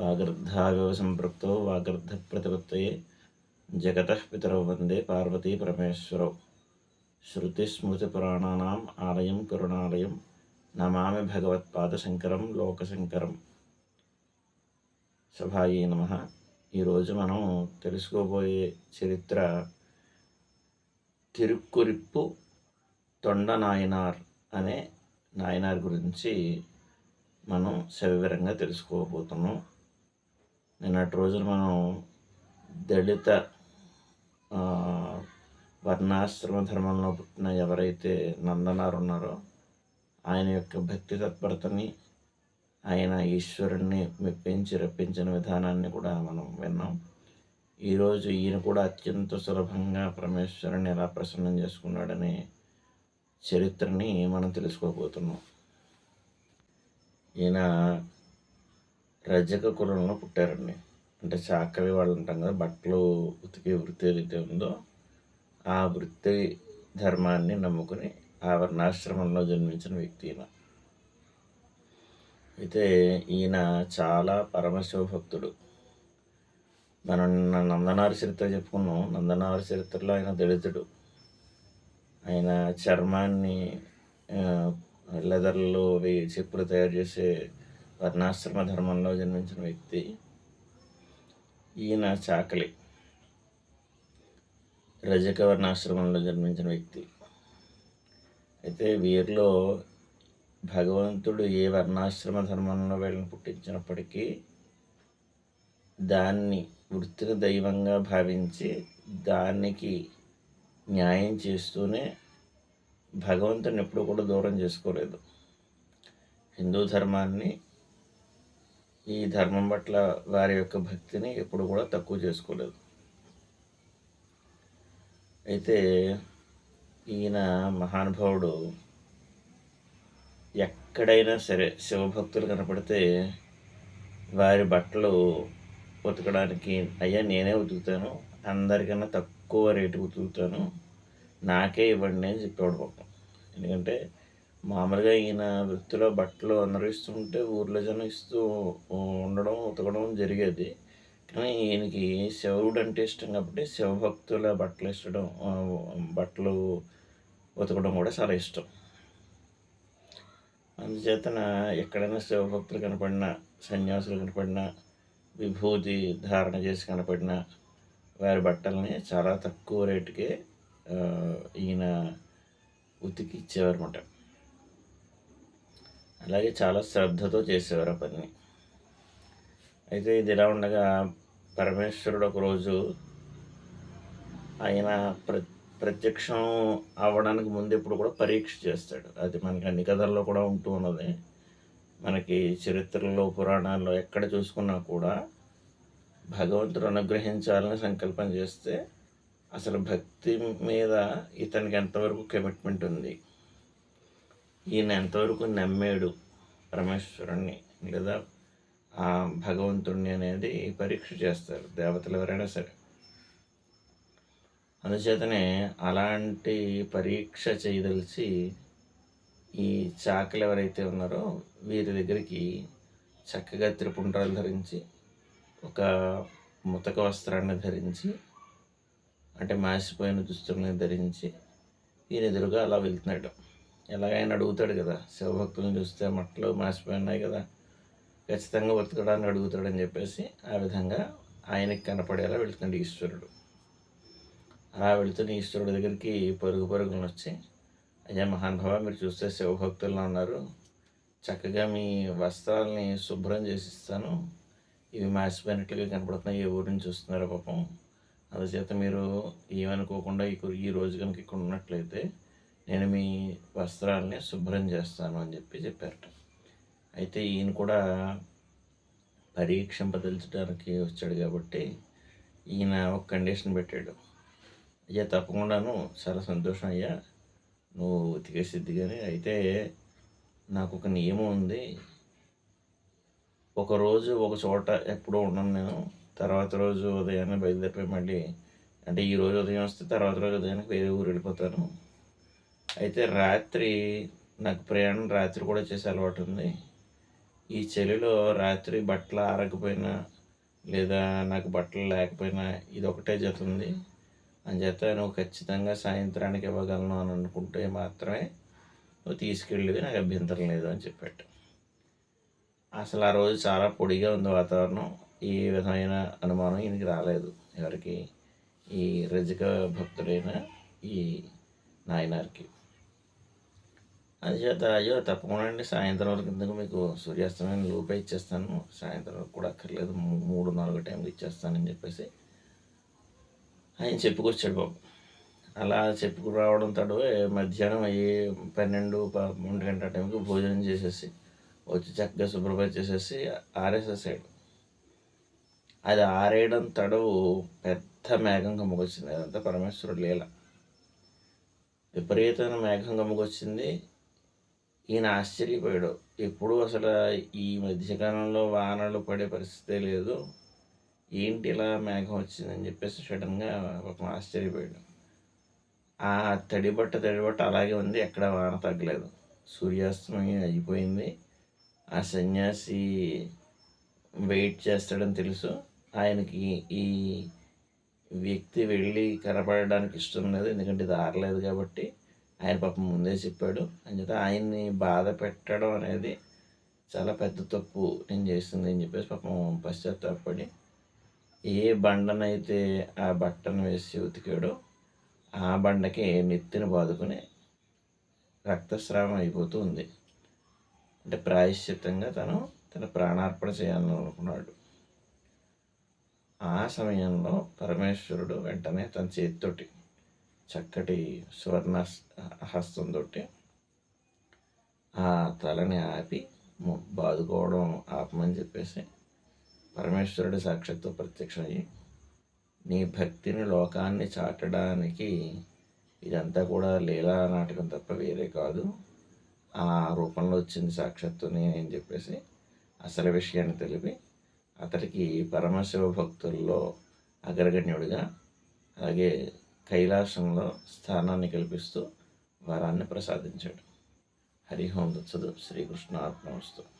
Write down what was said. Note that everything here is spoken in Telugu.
వాగర్ధావివ సంపృక్తో వాగర్ధ ప్రతిపత్తయే జగత పితరౌ వందే పార్వతీ పరమేశ్వరౌ. శృతిస్మృతిపురాణానాం ఆలయం కరుణాలయం. నమామి భగవత్పాదశంకరం లోకశంకరం. సభాయి నమ. ఈరోజు మనం తెలుసుకోబోయే చరిత్ర తిరుక్కురిప్పు తొండ నాయనార్ అనే నాయనార్ గురించి మనం సవివరంగా తెలుసుకోబోతున్నాం. నిన్నటి రోజున మనం దళిత వర్ణాశ్రమ ధర్మంలో పుట్టిన ఎవరైతే నందనారు ఉన్నారో ఆయన యొక్క భక్తి తత్పరతని ఆయన ఈశ్వరుణ్ణి మెప్పించి రప్పించిన విధానాన్ని కూడా మనం విన్నాం. ఈరోజు ఈయన కూడా అత్యంత సులభంగా పరమేశ్వరుని ఎలా ప్రసన్నం చేసుకున్నాడనే చరిత్రని మనం తెలుసుకోబోతున్నాం. ఈయన రజక కులంలో పుట్టారండి. అంటే చాకలి వాళ్ళు ఉంటాం కదా బట్టలు ఉతికే వృత్తి ఏదైతే ఉందో ఆ వృత్తి ధర్మాన్ని నమ్ముకుని ఆ వర్ణాశ్రమంలో జన్మించిన వ్యక్తి ఈయన. అయితే ఈయన చాలా పరమశివ భక్తుడు మనం నందనారి చరిత్ర చెప్పుకున్నాం. నందనారి చరిత్రలో ఆయన దళితుడు. ఆయన చర్మాన్ని ఆ, లెదర్లో వేయి చెప్పులు తయారు చేసే వర్ణాశ్రమ ధర్మంలో జన్మించిన వ్యక్తి ఈయన చాకలి. రజక వర్ణాశ్రమంలో జన్మించిన వ్యక్తి. అయితే వీరిలో భగవంతుడు ఏ వర్ణాశ్రమ ధర్మంలో వీళ్ళని పుట్టించినప్పటికీ దాన్ని వృత్తిని దైవంగా భావించి దానికి న్యాయం చేస్తూనే భగవంతుని ఎప్పుడు కూడా దూరం చేసుకోలేదు. హిందూ ధర్మాన్ని ఈ ధర్మం పట్ల వారి యొక్క భక్తిని ఎప్పుడు కూడా తక్కువ చేసుకోలేదు. అయితే ఈయన మహానుభావుడు ఎక్కడైనా సరే శివభక్తులు కనపడితే వారి బట్టలు ఉతకడానికి అయ్యా నేనే ఉతుకుతాను అందరికన్నా తక్కువ రేటు ఉతుకుతాను నాకే ఇవ్వండి అని చెప్పేవాడు పాపం. ఎందుకంటే మామూలుగా ఈయన వృత్తిలో బట్టలు అందరిస్తుంటే ఊర్లో జనం ఇస్తూ ఉండడం ఉతకడం జరిగేది. కానీ ఈయనకి శివుడు అంటే ఇష్టం కాబట్టి శివభక్తుల బట్టలు ఇష్టడం బట్టలు ఉతకడం కూడా చాలా ఇష్టం. అందుచేతన ఎక్కడైనా శివభక్తులు కనపడినా సన్యాసులు కనపడినా విభూతి ధారణ చేసి కనపడిన వారి బట్టల్ని చాలా తక్కువ రేటుకే ఈయన ఉతికి ఇచ్చేవారన్నమాట అలాగే చాలా శ్రద్ధతో చేసేవారు ఆ పని అయితే ఇది ఇలా ఉండగా పరమేశ్వరుడు ఒకరోజు ఆయన ప్ర ప్రత్యక్షం అవ్వడానికి ముందు ఎప్పుడు కూడా పరీక్ష చేస్తాడు. అది మనకి అన్ని కథల్లో కూడా ఉంటూ ఉన్నది. మనకి చరిత్రలో పురాణాల్లో ఎక్కడ చూసుకున్నా కూడా భగవంతుడు అనుగ్రహించాలని సంకల్పం చేస్తే అసలు భక్తి మీద ఇతనికి ఎంతవరకు కమిట్మెంట్ ఉంది? ఈయన ఎంతవరకు నమ్మాడు పరమేశ్వరుణ్ణి లేదా ఆ భగవంతుణ్ణి అనేది పరీక్ష చేస్తారు దేవతలు ఎవరైనా సరే. అందుచేతనే అలాంటి పరీక్ష చేయదలిచి ఈ చాకలు ఎవరైతే ఉన్నారో వీరి దగ్గరికి చక్కగా త్రిపుండ్రాలు ధరించి ఒక ముతక వస్త్రాన్ని ధరించి అంటే మాసిపోయిన దుస్తుల్ని ధరించి ఈయన ఎదురుగా అలా వెళ్తున్నాడు. ఎలాగైనా అడుగుతాడు కదా. శివభక్తులను చూస్తే మట్టలు మాసిపోయినాయి కదా. ఖచ్చితంగా బతకడానికి అడుగుతాడని చెప్పేసి ఆ విధంగా ఆయనకి కనపడేలా వెళుతున్నాడు ఈశ్వరుడు. అలా వెళుతున్న ఈశ్వరుడి దగ్గరికి పరుగు పరుగులను వచ్చి అయ్యా మహానుభావ మీరు చూస్తే శివభక్తుల్లో ఉన్నారు చక్కగా మీ వస్త్రాలని శుభ్రం చేసి ఇస్తాను ఇవి మాసిపోయినట్లుగా కనపడుతున్నాయి. ఏ ఊరి నుంచి వస్తున్నారో పాపం. అందుచేత మీరు ఏమనుకోకుండా ఈ రోజు కనుక ఇక్కడ ఉన్నట్లయితే నేను మీ వస్త్రాలని శుభ్రం చేస్తాను అని చెప్పి చెప్పారట. అయితే ఈయన కూడా పరీక్షింపదలచడానికి వచ్చాడు కాబట్టి ఈయన ఒక కండిషన్ పెట్టాడు. అయ్యా తప్పకుండాను చాలా సంతోషం అయ్యా. నువ్వు ఉతికేసిద్ది కానీ అయితే నాకు ఒక నియమం ఉంది. ఒక రోజు ఒక చోట ఎప్పుడూ ఉండను నేను. తర్వాత రోజు ఉదయాన్నే బయలుదేరిపోయి మళ్ళీ అంటే ఈ రోజు ఉదయం వస్తే తర్వాత రోజు ఉదయానికి వేరే ఊరు వెళ్ళిపోతాను. అయితే రాత్రి నాకు ప్రయాణం రాత్రి కూడా చేసే అలవాటు ఉంది. ఈ చలిలో రాత్రి బట్టలు ఆరకపోయినా లేదా నాకు బట్టలు లేకపోయినా ఇది ఒకటే జత ఉంది అంచేత నువ్వు ఖచ్చితంగా సాయంత్రానికి ఇవ్వగలను అని అనుకుంటే మాత్రమే నువ్వు తీసుకెళ్ళేది నాకు అభ్యంతరం లేదు అని చెప్పాడు అసలు ఆ రోజు చాలా పొడిగా ఉంది వాతావరణం. ఏ విధమైన అనుమానం ఈయనకి రాలేదు. ఎవరికి? ఈ రజక భక్తుడైన ఈ నాయనారికి. అందుచేత అయ్యో తప్పకుండా అండి సాయంత్రం వరకు ఎందుకు మీకు సూర్యాస్తమయం లోపే ఇచ్చేస్తాను? సాయంత్రం వరకు కూడా అక్కర్లేదు. మూ- మూడు నాలుగు టైంకి ఇచ్చేస్తానని చెప్పేసి ఆయన చెప్పుకొచ్చాడు బాబు అలా చెప్పుకు రావడం తడువే మధ్యాహ్నం అయ్యి పన్నెండు ప- ఒంటి గంట టైంకి భోజనం చేసేసి వచ్చి చక్కగా శుభ్రపరి చేసేసి ఆరేసేసాడు. అది ఆరేయడం తడవు పెద్ద మేఘం కమ్ముకొచ్చింది. అదంతా పరమేశ్వరుడు లీల. విపరీతమైన మేఘం కమ్ముకొచ్చింది. ఈయన ఆశ్చర్యపోయాడు. ఎప్పుడు అసలు ఈ మధ్యకాలంలో వానలు పడే పరిస్థితే లేదు. ఏంటి ఇలా మేఘం వచ్చిందని చెప్పేసి సడన్గా ఒక ఆశ్చర్యపోయాడు. ఆ తడిబట్ట తడిబట్ట అలాగే ఉంది ఎక్కడ వాన తగ్గలేదు. సూర్యాస్తమయం అయిపోయింది. ఆ సన్యాసి వెయిట్ చేస్తాడని తెలుసు. ఆయనకి ఈ వ్యక్తి వెళ్ళి కనపడడానికి ఇష్టం లేదు ఎందుకంటే ఇది ఆరలేదు కాబట్టి. ఆయన పాపం ముందే చెప్పాడు. అంచేత ఆయన్ని బాధ పెట్టడం అనేది చాలా పెద్ద తప్పు నేను చేస్తుంది అని చెప్పేసి పాపం పశ్చాత్తాపడి ఏ బండనైతే ఆ బట్టను వేసి ఉతికాడో ఆ బండకి నెత్తిని బాదుకుని రక్తస్రావం అయిపోతూ ఉంది. అంటే ప్రాయశ్చిత్తంగా తను తన ప్రాణార్పణ చేయాలని అనుకున్నాడు. ఆ సమయంలో పరమేశ్వరుడు వెంటనే తన చేతితోటి చక్కటి సువర్ణ హస్తంతో ఆ తలని ఆపి బాదుకోవడం ఆపమని చెప్పేసి పరమేశ్వరుడు సాక్షాత్తు ప్రత్యక్షమయ్యి నీ భక్తిని లోకాన్ని చాటడానికి ఇదంతా కూడా లీలా నాటకం తప్ప వేరే కాదు. ఆ రూపంలో వచ్చింది సాక్షాత్తు అని చెప్పేసి అసలు విషయాన్ని తెలిపి అతడికి పరమశివ భక్తుల్లో అగ్రగణ్యుడిగా అలాగే కైలాసంలో స్థానాన్ని కల్పిస్తూ వరాన్ని ప్రసాదించాడు. హరిహోం ఓం శ్రీకృష్ణ ఆత్మవస్తు